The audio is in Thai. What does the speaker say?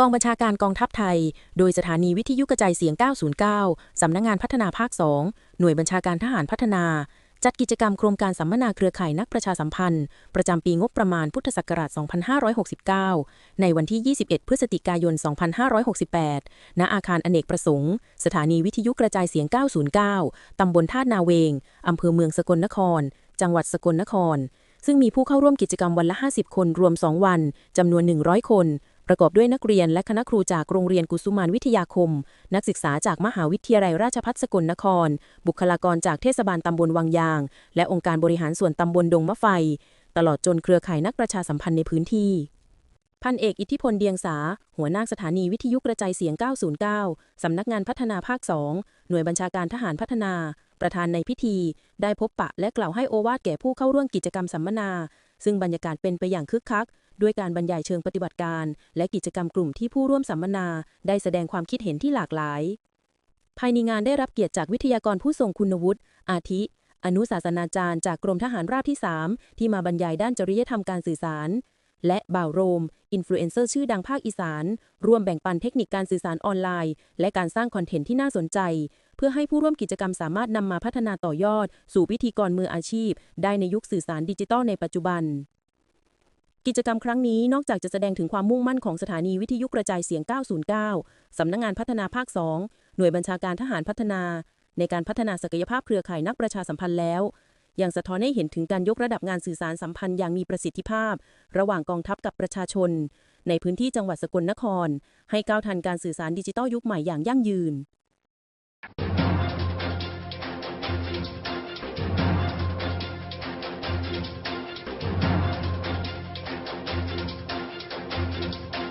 กองบัญชาการกองทัพไทย โดยสถานีวิทยุกระจายเสียง 909 สำนักงงานพัฒนาภาค 2 หน่วยบัญชาการทหารพัฒนา จัดกิจกรรมโครงการสัมมนาเครือข่ายนักประชาสัมพันธ์ ประจำปีงบประมาณพุทธศักราช 2569 ในวันที่ 21 พฤศจิกายน 2568 ณ อาคารอเนกประสงค์ สถานีวิทยุกระจายเสียง 909 ตำบลท่านาเวง อำเภอเมืองสกลนคร จังหวัดสกลนครซึ่งมีผู้เข้าร่วมกิจกรรมวันละ 50 คนรวม 2 วัน จำนวน 100 คน ประกอบด้วยนักเรียนและคณะครูจากโรงเรียนกุสุมานวิทยาคม นักศึกษาจากมหาวิทยาลัยราชภัฏสกลนคร บุคลากรจากเทศบาลตำบลวังยาง และองค์การบริหารส่วนตำบลดงมะไฟ ตลอดจนเครือข่ายนักประชาสัมพันธ์ในพื้นที่พันเอกอิทธิพลเดียงสา หัวหน้าสถานีวิทยุกระจายเสียง 909 สำนักงานพัฒนาภาค 2 หน่วยบัญชาการทหารพัฒนา ประธานในพิธี ได้พบปะและกล่าวให้โอวาทแก่ผู้เข้าร่วมกิจกรรมสัมมนา ซึ่งบรรยากาศเป็นไปอย่างคึกคัก ด้วยการบรรยายเชิงปฏิบัติการ และกิจกรรมกลุ่มที่ผู้ร่วมสัมมนา ได้แสดงความคิดเห็นที่หลากหลาย ภายในงานได้รับเกียรติจากวิทยากรผู้ทรงคุณวุฒิ อาทิ อนุศาสนาจารย์จากกรมทหารราบที่ 3 ที่มาบรรยายด้านจริยธรรมการสื่อสาร และบ่าวโรม อินฟลูเอนเซอร์ชื่อดังภาคอีสาน ร่วมแบ่งปันเทคนิคการสื่อสารออนไลน์ และการสร้างคอนเทนต์ที่น่าสนใจ เพื่อให้ผู้ร่วมกิจกรรมสามารถนำมาพัฒนาต่อยอด สู่พิธีกรมืออาชีพ ได้ในยุคสื่อสารดิจิทัลในปัจจุบัน กิจกรรมครั้งนี้นอกจากจะแสดงถึงความมุ่งมั่นของสถานีวิทยุกระจายเสียง 909 สำนักงงานพัฒนาภาค 2 หน่วยบัญชาการทหารพัฒนา ในการพัฒนาศักยภาพเครือข่ายนักประชาสัมพันธ์แล้ว ยังสะท้อนให้เห็นถึงการยกระดับงานสื่อสารสัมพันธ์อย่างมีประสิทธิภาพ ระหว่างกองทัพกับประชาชน ในพื้นที่จังหวัดสกลนคร ให้ก้าวทันการสื่อสารดิจิทัลยุคใหม่อย่างยั่งยืน